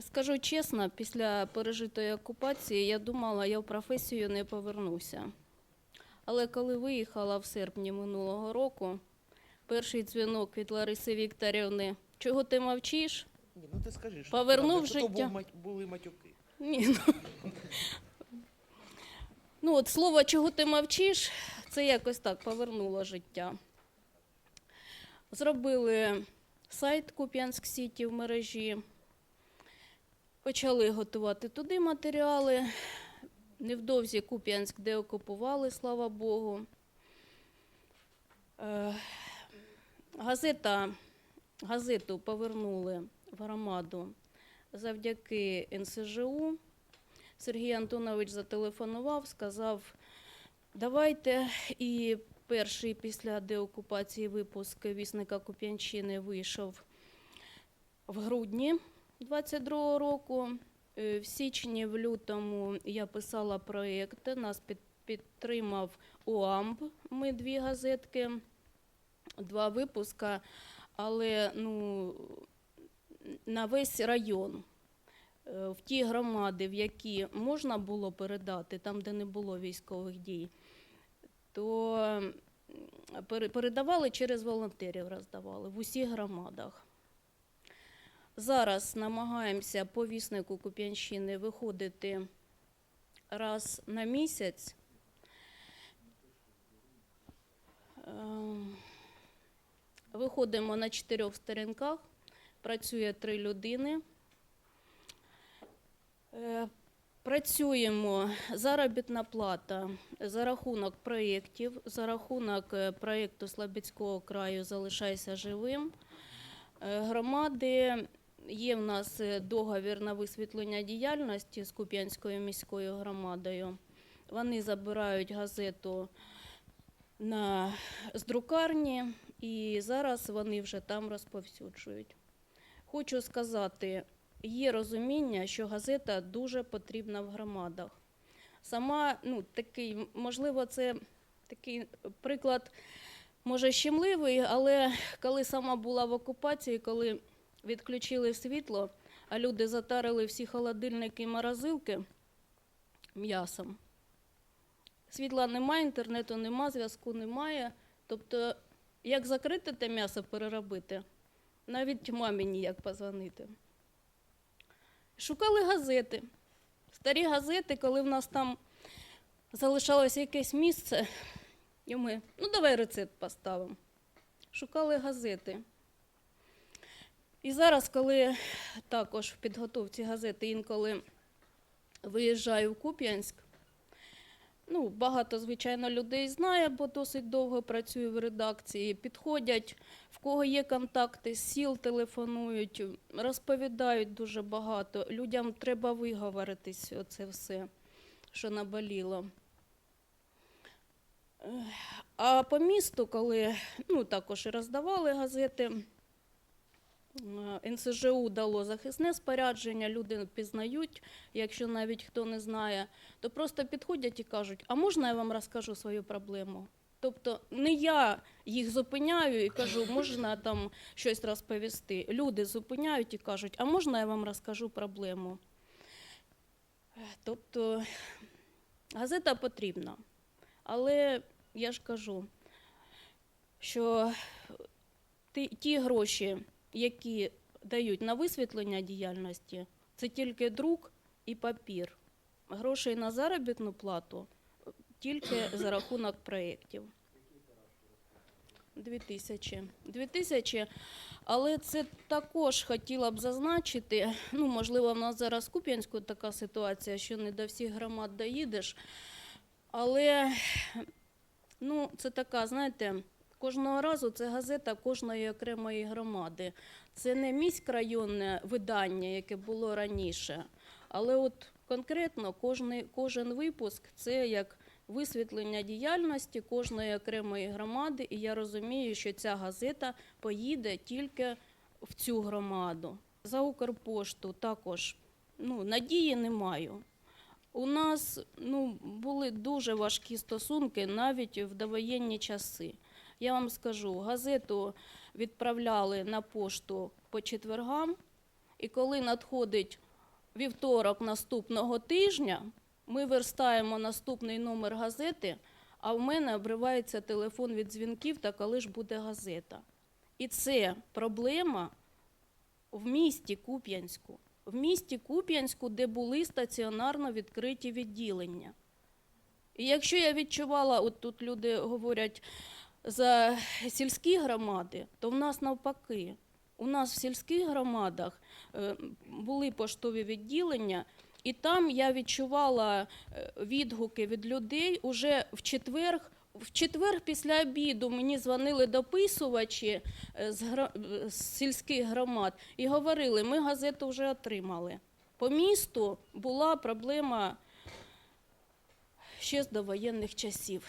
Скажу чесно, після пережитої окупації я думала, я в професію не повернуся. Але коли виїхала в серпні минулого року, перший дзвінок від Лариси Вікторівни, чого ти мовчиш? Ні, ну ти скажи, що Повернув правда, що то життя. був були матюки. Ні. Ну, ну от слово, чого ти мовчиш, це якось так повернуло життя. Зробили сайт Куп'янськ Сіті в мережі, почали готувати туди матеріали. Невдовзі Куп'янськ деокупували, слава Богу. Е, Газета, газету повернули в громаду завдяки НСЖУ. Сергій Антонович зателефонував, сказав, давайте. І перший після деокупації випуск вісника Куп'янщини вийшов в грудні 22-го року. Е, В січні, в лютому я писала проєкти, нас під, підтримав УАМБ. Ми дві газетки, два випуска, але ну, на весь район. Е, В ті громади, в які можна було передати, там, де не було військових дій, то передавали через волонтерів, роздавали в усіх громадах. Зараз намагаємося по віснику Куп'янщини виходити раз на місяць. Ем, Виходимо на чотирьох сторінках, працює три людини. Е, Працюємо заробітна плата за рахунок проєктів, за рахунок е, проєкту Слобідського краю Залишайся живим. Е, Громади є в нас е, договір на висвітлення діяльності з Куп'янською міською громадою. Вони забирають газету на, з друкарні, і зараз вони вже там розповсюджують. Хочу сказати, є розуміння, що газета дуже потрібна в громадах. Сама, ну, такий, можливо, це такий приклад, може, щемливий, але коли сама була в окупації, коли відключили світло, а люди затарили всі холодильники і морозилки м'ясом. Світла немає, інтернету немає, зв'язку немає. Тобто, як закрити те м'ясо переробити, навіть мамі ніяк позвонити. Шукали газети. Старі газети, коли в нас там залишалося якесь місце, і ми, ну давай рецепт поставимо. Шукали газети. І зараз, коли також в підготовці газети інколи виїжджаю в Куп'янськ, ну, багато, звичайно, людей знає, бо досить довго працюю в редакції. Підходять, в кого є контакти, сіл телефонують, розповідають дуже багато. Людям треба виговоритись оце все, що наболіло. А по місту, коли ну, також і роздавали газети, НСЖУ дало захисне спорядження, люди пізнають, якщо навіть хто не знає, то просто підходять і кажуть, а можна я вам розкажу свою проблему? Тобто не я їх зупиняю і кажу, можна там щось розповісти. Люди зупиняють і кажуть, а можна я вам розкажу проблему? Е, Тобто газета потрібна. Але я ж кажу, що ті гроші, які дають на висвітлення діяльності, це тільки друк і папір. Грошей на заробітну плату тільки за рахунок проєктів. Дві тисячі. Дві тисячі. Але це також хотіла б зазначити. Ну, можливо, в нас зараз в Куп'янську така ситуація, що не до всіх громад доїдеш. Але ну, це така, знаєте, кожного разу це газета кожної окремої громади. Це не міськрайонне видання, яке було раніше. Але от конкретно кожний, кожен випуск це як висвітлення діяльності кожної окремої громади, і я розумію, що ця газета поїде тільки в цю громаду. За Укрпошту також ну, надії не маю. У нас ну, були дуже важкі стосунки навіть в довоєнні часи. Я вам скажу, газету відправляли на пошту по четвергам, І коли надходить вівторок наступного тижня, ми верстаємо наступний номер газети, а в мене обривається телефон від дзвінків, та коли ж буде газета. І це проблема в місті Куп'янську. В місті Куп'янську, де були стаціонарно відкриті відділення. І якщо я відчувала, от тут люди говорять за сільські громади, то в нас навпаки. У нас в сільських громадах е, були поштові відділення, і там я відчувала е, відгуки від людей уже в четвер. В четвер після обіду мені дзвонили дописувачі е, з, гра- з сільських громад і говорили, ми газету вже отримали. По місту була проблема ще з довоєнних часів.